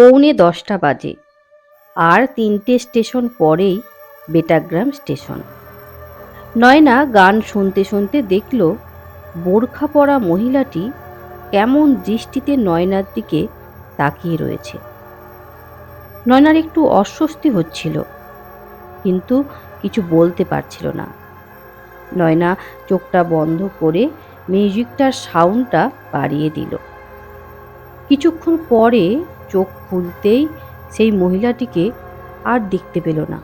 পৌনে দশটা বাজে। আর তিনটে স্টেশন পরেই বেটাগ্রাম স্টেশন। নয়না গান শুনতে শুনতে দেখল, বোরখা পরা মহিলাটি কেমন দৃষ্টিতে নয়নার দিকে তাকিয়ে রয়েছে। নয়নার একটু অস্বস্তি হচ্ছিল, কিন্তু কিছু বলতে পারছিল না। নয়না চোখটা বন্ধ করে মিউজিকটার সাউন্ডটা বাড়িয়ে দিল। কিছুক্ষণ পরে চোখ খুলতেই সেই মহিলাটিকে আর দেখতে পেল না।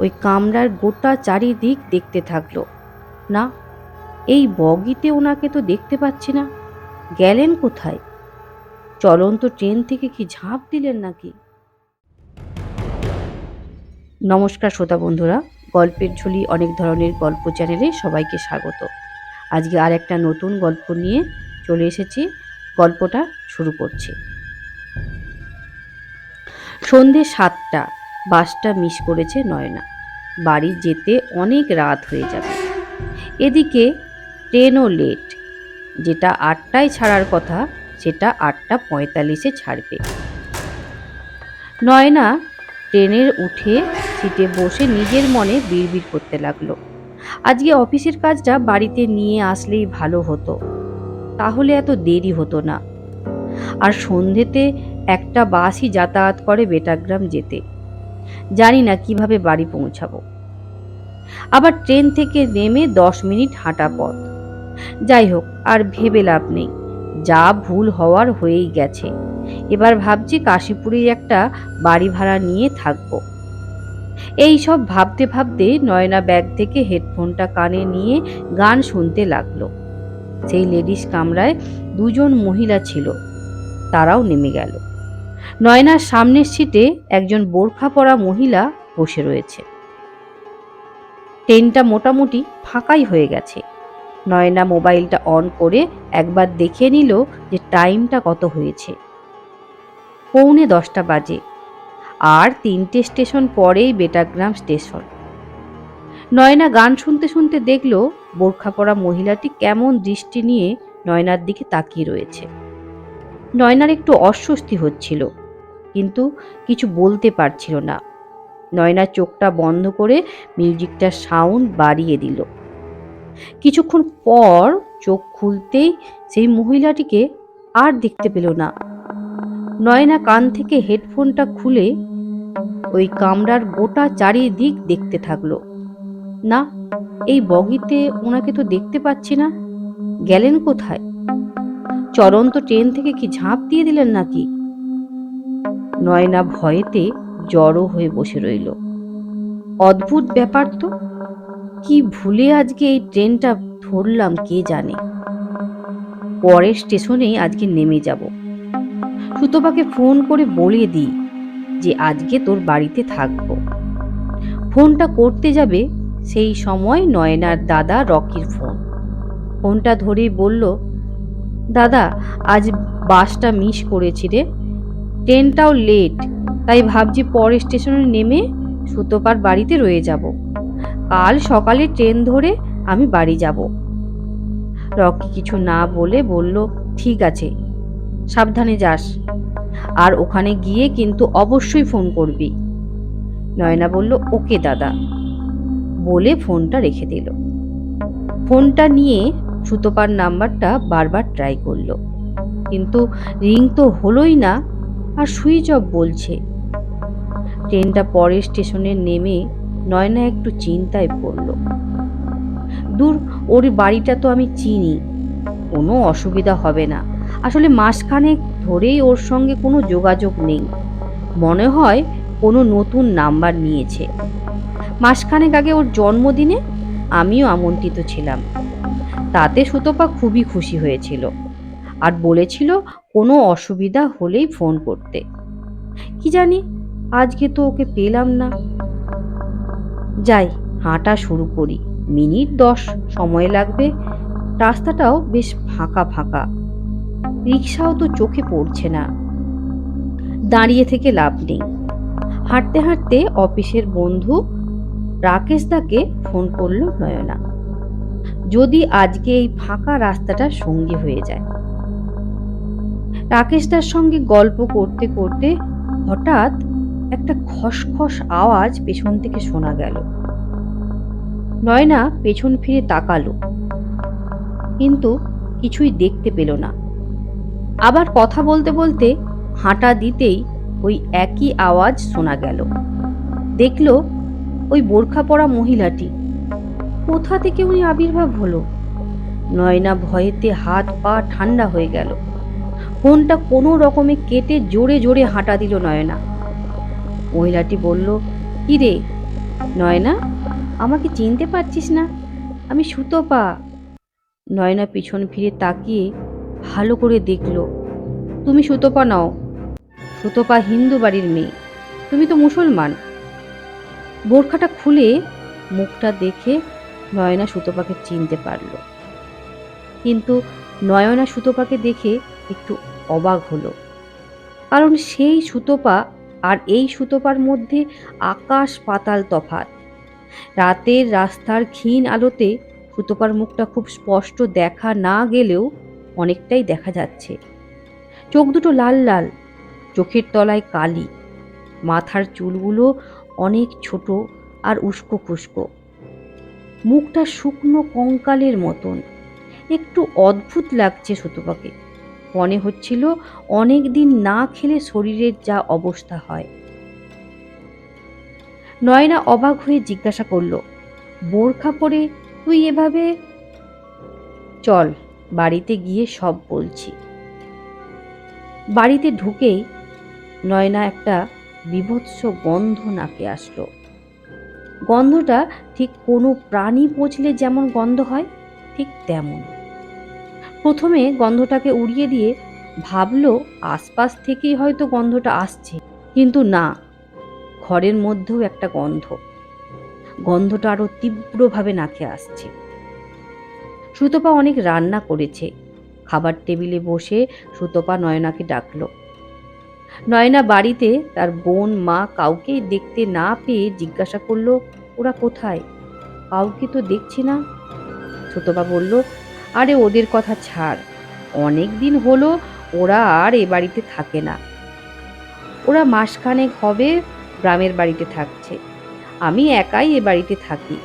ওই কামরার গোটা চারিদিক দেখতে থাকল। না, এই বগিতে ওনাকে তো দেখতে পাচ্ছি না। গেলেন কোথায়? চলন্ত ট্রেন থেকে কি ঝাঁপ দিলেন নাকি? নমস্কার শ্রোতা বন্ধুরা, গল্পের ঝুলি অনেক ধরনের গল্প চ্যানেলে সবাইকে স্বাগত। আজকে আর একটা নতুন গল্প নিয়ে চলে এসেছি। গল্পটা শুরু করছি। সন্ধে সাতটা, বাসটা মিস করেছে নয়না। বাড়ি যেতে অনেক রাত হয়ে যাবে। এদিকে ট্রেনও লেট। যেটা আটটায় ছাড়ার কথা, সেটা আটটা পঁয়তাল্লিশে ছাড়বে। নয়না ট্রেনের উঠে সিটে বসে নিজের মনে বিড়বিড় করতে লাগল। আজকে অফিসের কাজটা বাড়িতে নিয়ে আসলেই ভালো হতো। তাহলে এত দেরি হতো না। আর সন্ধেতে একটা বাসই যাতায়াত করে বেটাগ্রাম যেতে। জানি না কীভাবে বাড়ি পৌঁছাবো। আবার ট্রেন থেকে নেমে দশ মিনিট হাঁটা পথ। যাই হোক, আর ভেবে লাভ নেই। যা ভুল হওয়ার হয়েই গেছে। এবার ভাবছি কাশীপুরের একটা বাড়ি ভাড়া নিয়ে থাকব। এই সব ভাবতে ভাবতে নয়না ব্যাগ থেকে হেডফোনটা কানে নিয়ে গান শুনতে লাগল। সেই লেডিস কামরায় দুজন মহিলা ছিল। তারাও নেমে গেল। নয়নার সামনের সিটে একজন বোরখা পরা মহিলা বসে রয়েছে। ট্রেনটা মোটামুটি ফাঁকাই হয়ে গেছে। নয়না মোবাইলটা অন করে একবার দেখে নিল যে টাইমটা কত হয়েছে। পৌনে দশটা বাজে আর তিনটে স্টেশন পরেই বেটাগ্রাম স্টেশন। নয়না গান শুনতে শুনতে দেখল বোরখা পরা মহিলাটি কেমন দৃষ্টি নিয়ে নয়নার দিকে তাকিয়ে রয়েছে। নয়নার একটু অস্বস্তি হচ্ছিল, কিন্তু কিছু বলতে পারছিল না। নয়না চোখটা বন্ধ করে মিউজিকটার সাউন্ড বাড়িয়ে দিল। কিছুক্ষণ পর চোখ খুলতেই সেই মহিলাটিকে আর দেখতে পেল না। নয়না কান থেকে হেডফোনটা খুলে ওই কামরার গোটা চারিদিক দেখতে থাকল। না, এই বগিতে ওনাকে তো দেখতে পাচ্ছি না। গেলেন কোথায়? চলন্ত ট্রেন থেকে কি ঝাঁপ দিয়ে দিলেন নাকি? নয়না ভয়েতে জড়ো হয়ে বসে রইল। অদ্ভুত ব্যাপার তো। কি ভুলে আজকে এই ট্রেনটা ধরলাম কে জানে। পরের স্টেশনেই আজকে নেমে যাব। সুতপাকে ফোন করে বলে দিই যে আজকে তোর বাড়িতে থাকব। ফোনটা করতে যাবে সেই সময় নয়নার দাদা রকির ফোন। ফোনটা ধরেই বলল দাদা, আজ বাসটা মিস করেছি রে। ট্রেনটাও লেট, তাই ভাবছি পরের স্টেশনে নেমে সুতোপার বাড়িতে রয়ে যাব। কাল সকালে ট্রেন ধরে আমি বাড়ি যাব। রকি কিছু না বলে বলল, ঠিক আছে, সাবধানে যাস। আর ওখানে গিয়ে কিন্তু অবশ্যই ফোন করবি। নয়না বলল, ওকে দাদা। বলে ফোনটা রেখে দিল। ফোনটা নিয়ে সুতপার নাম্বারটা বারবার ট্রাই করল। কিন্তু রিং তো হলোই না, আর সুইচ অফ বলছে। ট্রেনটা পরের স্টেশনে নেমে নয়না একটু চিন্তায় পড়ল। দূর, ওর বাড়িটা তো আমি চিনি, কোনো অসুবিধা হবে না। আসলে মাসখানেক ধরেই ওর সঙ্গে কোনো যোগাযোগ নেই। মনে হয় কোনো নতুন নাম্বার নিয়েছে। মাসখানেক আগে ওর জন্মদিনে আমিও আমন্ত্রিত ছিলাম। তাতে সুতপা খুবই খুশি হয়েছিল আর বলেছিল কোনো অসুবিধা হলেই ফোন করতে। কি জানি, আজকে তো ওকে পেলাম না। যাই, হাঁটা শুরু করি। মিনিট দশ সময় লাগবে। রাস্তাটাও বেশ ফাঁকা ফাঁকা। রিক্সাও তো চোখে পড়ছে না। দাঁড়িয়ে থেকে লাভ নেই। হাঁটতে হাঁটতে অফিসের বন্ধু রাকেশ দাকে ফোন করল নয়না। যদি আজকে এই ফাঁকা রাস্তাটা সঙ্গী হয়ে যায়। রাকেশদার সঙ্গে গল্প করতে করতে হঠাৎ একটা খসখস আওয়াজ পেছন থেকে শোনা গেল। নয়না পেছন ফিরে তাকালো, কিন্তু কিছুই দেখতে পেল না। আবার কথা বলতে বলতে হাঁটা দিতেই ওই একই আওয়াজ শোনা গেল। দেখল ওই বোরখা পরা মহিলাটি কোথা থেকে উনি আবির্ভাব হলো? নয়না ভয়েতে হাত পা ঠান্ডা হয়ে গেল। ফোনটা কোনো রকমে কেটে জোরে জোরে হাঁটা দিল নয়না। মহিলাটি বলল, কী রে? নয়না, আমাকে চিনতে পারছিস না? আমি সুতপা নয়না পিছন ফিরে তাকিয়ে ভালো করে দেখল, তুমি সুতপা নাও। সুতপা হিন্দু বাড়ির মেয়ে। তুমি তো মুসলমান। বোরখাটা খুলে মুখটা দেখে নয়না সুতোপাকে চিনতে পারল। কিন্তু নয়না সুতোপাকে দেখে একটু অবাক হলো। কারণ সেই সুতোপা আর এই সুতোপার মধ্যে আকাশ পাতাল তফাত রাতের রাস্তার ক্ষীণ আলোতে সুতোপার মুখটা খুব স্পষ্ট দেখা না গেলেও অনেকটাই দেখা যাচ্ছে। চোখ দুটো লাল লাল, চোখের তলায় কালি। মাথার চুলগুলো অনেক ছোট আর উস্কো খুস্কো মুখটা শুকনো কঙ্কালের মতন। একটু অদ্ভুত লাগছে সুতপাকে মনে হচ্ছিল অনেক দিন না খেলে শরীরের যা অবস্থা হয়। নয়না অবাক হয়ে জিজ্ঞাসা করল, বোরখা পরে তুই এভাবে চল, বাড়িতে গিয়ে সব বলছি। বাড়িতে ঢুকেই নয়না একটা বিভৎস গন্ধ নাকে আসলো। গন্ধটা ঠিক কোনো প্রাণী পচলে যেমন গন্ধ হয়, ঠিক তেমন। প্রথমে গন্ধটাকে উড়িয়ে দিয়ে ভাবলো আশপাশ থেকেই হয়তো গন্ধটা আসছে, কিন্তু না, ঘরের মধ্যেও একটা গন্ধ। গন্ধটা আরও তীব্রভাবে নাকে আসছে। সুতপা অনেক রান্না করেছে। খাবার টেবিলে বসে সুতপা নয়নাকে ডাকলো। নয়না বাড়িতে তার বোন, মা কাউকে দেখতে না পেয়ে জিজ্ঞাসা করল, ওরা কোথায়? কাউকে তো দেখছি না। সুতপা বলল, আরে ওদের কথা ছাড়। অনেক দিন হলো ওরা আর এ বাড়িতে থাকে না। ওরা মাসখানেক হবে গ্রামের বাড়িতে থাকছে। আমি একাই এ বাড়িতে থাকি।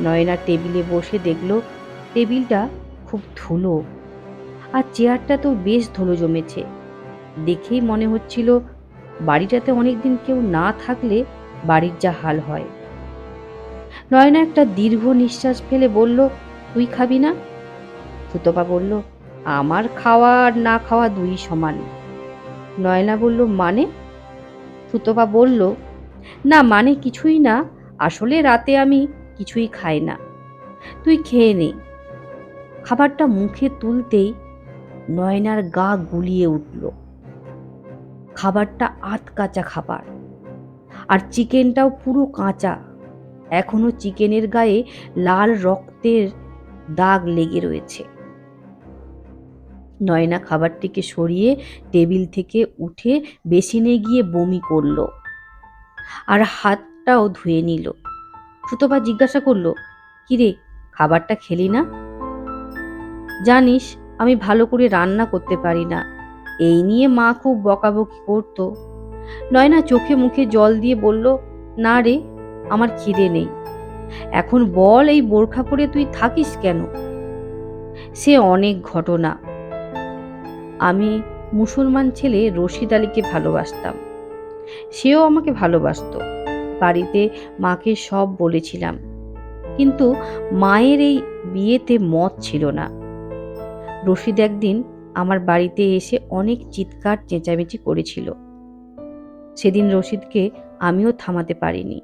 নয়না টেবিলে বসে দেখল, টেবিলটা খুব ধুলো। আর চেয়ারটা তো বেশ ধুলো জমেছে। দেখেই মনে হচ্ছিল বাড়িটাতে অনেকদিন কেউ না থাকলে বাড়ির যা হাল হয়। নয়না একটা দীর্ঘ নিঃশ্বাস ফেলে বলল, তুই খাবি না? সুতপা বলল, আমার খাওয়া আর না খাওয়া দুই সমান। নয়না বলল মানে? সুতপা বলল, না মানে কিছুই না, আসলে রাতে আমি কিছুই খাই না। তুই খেয়ে নে। খাবারটা মুখে তুলতেই নয়নার গা গুলিয়ে উঠল। খাবারটা আত কাঁচা খাবার। আর চিকেনটাও পুরো কাঁচা। এখনও চিকেনের গায়ে লাল রক্তের দাগ লেগে রয়েছে। নয়না খাবারটিকে সরিয়ে টেবিল থেকে উঠে বেসিনে গিয়ে বমি করল আর হাতটাও ধুয়ে নিল। সুতপা জিজ্ঞাসা করল, কিরে, খাবারটা খেলি না? জানিস, আমি ভালো করে রান্না করতে পারি না। এই নিয়ে মা খুব বকাবকি করতো। নয়না চোখে মুখে জল দিয়ে বলল, না রে, আমার খিদে নেই। এখন বল এই বোরখা পরে তুই থাকিস কেন? সে অনেক ঘটনা। আমি মুসলমান ছেলে রশিদ আলীকে ভালোবাসতাম। সেও আমাকে ভালোবাসতো। বাড়িতে মাকে সব বলেছিলাম। কিন্তু মায়ের এই বিয়েতে মত ছিল না। রশিদ একদিন আমার বাড়িতে এসে অনেক চিৎকার, চেঁচামেচি করেছিল। সেদিন রশিদকে আমিও থামাতে পারিনি।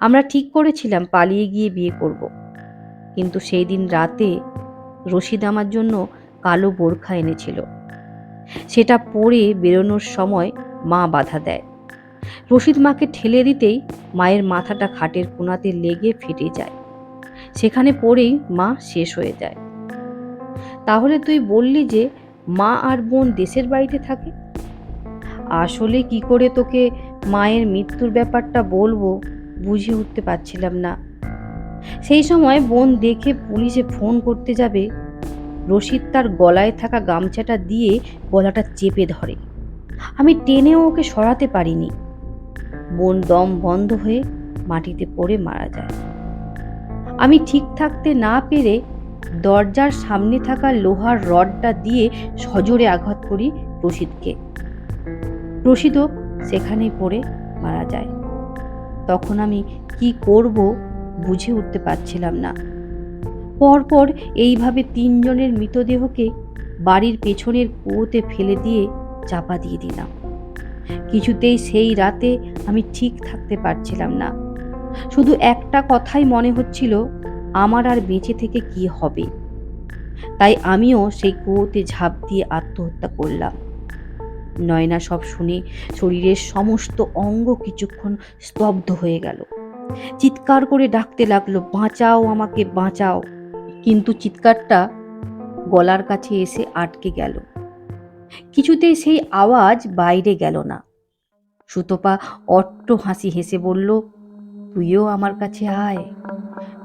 আমরা ঠিক করেছিলাম পালিয়ে গিয়ে বিয়ে করব। কিন্তু সেই দিন রাতে রশিদ আমার জন্য কালো বোরখা এনেছিল। সেটা পরে বেরোনোর সময় মা বাধা দেয়। রশিদ মাকে ঠেলে দিতেই মায়ের মাথাটা খাটের কোনাতে লেগে ফেটে যায়। সেখানে পড়েই মা শেষ হয়ে যায়। তাহলে তুই বললি যে মা আর বোন দেশের বাড়িতে থাকে? আসলে কি করে তোকে মায়ের মৃত্যুর ব্যাপারটা বলব বুঝে উঠতে পারছিলাম না। সেই সময় বোন দেখে পুলিশে ফোন করতে যাবে। রশিদ তার গলায় থাকা গামছাটা দিয়ে গলাটা চেপে ধরে। আমি টেনেও ওকে সরাতে পারিনি। বোন দম বন্ধ হয়ে মাটিতে পড়ে মারা যায়। আমি ঠিক থাকতে না পেরে দরজার সামনে থাকা লোহার রডটা দিয়ে সজোরে আঘাত করি রশিদকে। রশিদও সেখানেই পড়ে মারা যায়। তখন আমি কি করব বুঝে উঠতে পারছিলাম না। পরপর এইভাবে তিনজনের মৃতদেহকে বাড়ির পেছনের কুয়োতে ফেলে দিয়ে চাপা দিয়ে দিলাম। কিছুতেই সেই রাতে আমি ঠিক থাকতে পারছিলাম না। শুধু একটা কথাই মনে হচ্ছিল আমার আর বেঁচে থেকে কি হবে? তাই আমিও সেই কুয়োতে ঝাঁপ দিয়ে আত্মহত্যা করলাম। নয়না সব শুনে শরীরের সমস্ত অঙ্গ কিছুক্ষণ স্তব্ধ হয়ে গেল। চিৎকার করে ডাকতে লাগল, বাঁচাও আমাকে, বাঁচাও! কিন্তু চিৎকারটা গলার কাছে এসে আটকে গেল। কিছুতেই সেই আওয়াজ বাইরে গেল না। সুতপা অট্ট হাসি হেসে বলল তুইও আমার কাছে আয়।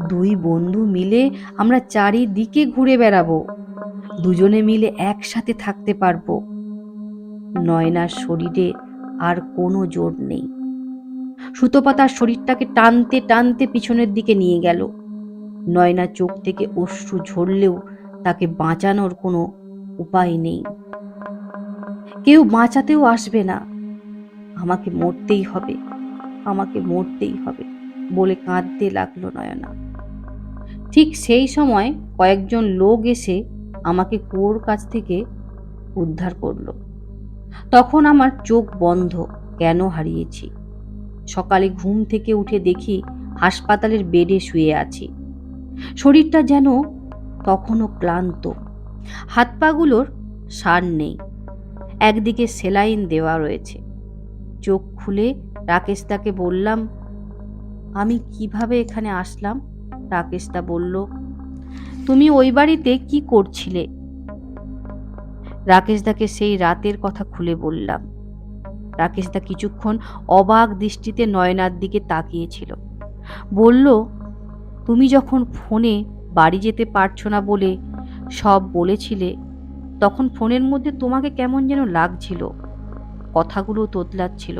দুই বন্ধু মিলে আমরা চারিদিকে ঘুরে বেড়াবো। দুজনে মিলে একসাথে থাকতে পারব। নয়নার শরীরে আর কোনো জোর নেই। সুতপা তার শরীরটাকে টানতে টানতে পিছনের দিকে নিয়ে গেল। নয়না চোখ থেকে অশ্রু ঝরলেও তাকে বাঁচানোর কোনো উপায় নেই। কেউ বাঁচাতেও আসবে না। আমাকে মরতেই হবে। আমাকে মরতেই হবে। বলে কাঁদতে লাগল নয়না। ঠিক সেই সময় কয়েকজন লোক এসে আমাকে কুয়োর কাছ থেকে উদ্ধার করল। তখন আমার চোখ বন্ধ, কেন হারিয়েছি? সকালে ঘুম থেকে উঠে দেখি হাসপাতালের বেডে শুয়ে আছি। শরীরটা যেন তখনও ক্লান্ত। হাত পাগুলোর সার নেই। একদিকে সেলাইন দেওয়া রয়েছে। চোখ খুলে রাকেশ তাকে বললাম আমি কীভাবে এখানে আসলাম? রাকেশদা বলল, তুমি ওই বাড়িতে কি করছিলে? রাকেশদাকে সেই রাতের কথা খুলে বললাম। রাকেশদা কিছুক্ষণ অবাক দৃষ্টিতে নয়নার দিকে তাকিয়েছিল। বলল, তুমি যখন ফোনে বাড়ি যেতে পারছ না বলে সব বলেছিলে, তখন ফোনের মধ্যে তোমাকে কেমন যেন লাগছিল। কথাগুলো তোতলাচ্ছিল।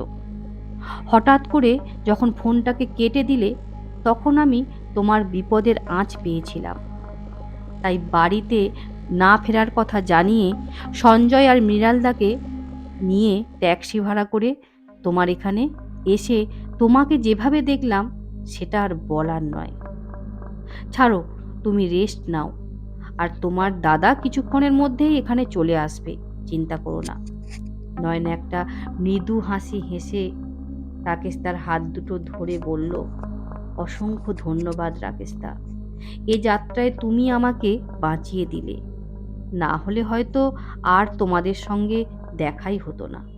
হঠাৎ করে যখন ফোনটাকে কেটে দিলে, তখন আমি তোমার বিপদের আঁচ পেয়েছিলাম। তাই বাড়িতে না ফেরার কথা জানিয়ে সঞ্জয় আর মৃণালদাকে নিয়ে ট্যাক্সি ভাড়া করে তোমার এখানে এসে তোমাকে যেভাবে দেখলাম, সেটা আর বলার নয়। ছাড়ো, তুমি রেস্ট নাও, আর তোমার দাদা কিছুক্ষণের মধ্যেই এখানে চলে আসবে, চিন্তা করো না। নয়ন একটা মৃদু হাসি হেসে রাকেশ তার হাত দুটো ধরে বলল, অসংখ্য ধন্যবাদ রাকেশদা। এ যাত্রায় তুমি আমাকে বাঁচিয়ে দিলে। না হলে হয়তো আর তোমাদের সঙ্গে দেখাই হতো না।